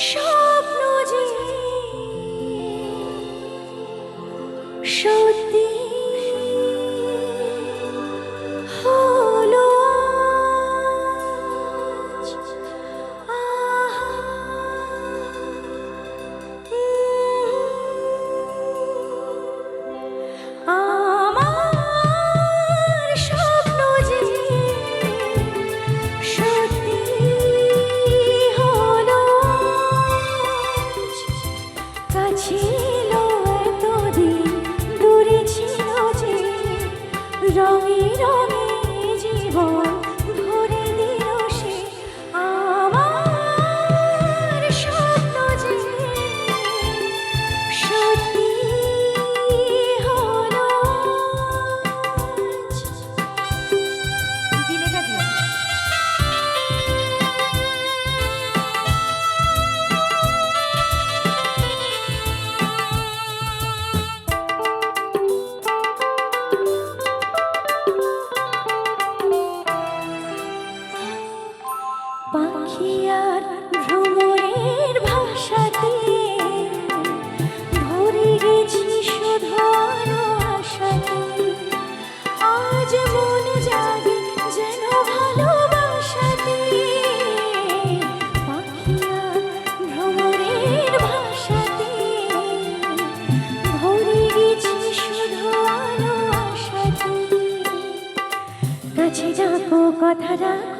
স্বপ্ন যে সত্যি Ah আজ মন জাগে যেন ভালোবাসাতে। পাখি আর ভ্রমণের ভাষাতে। ভরে কথা রাখো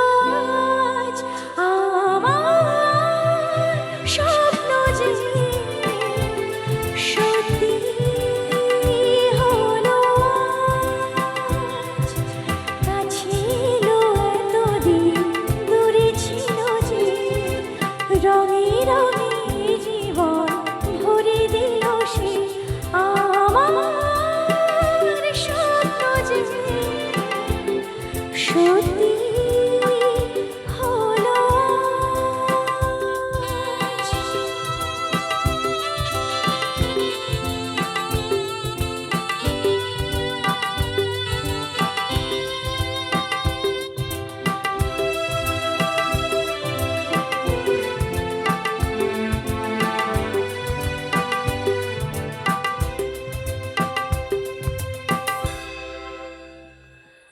you.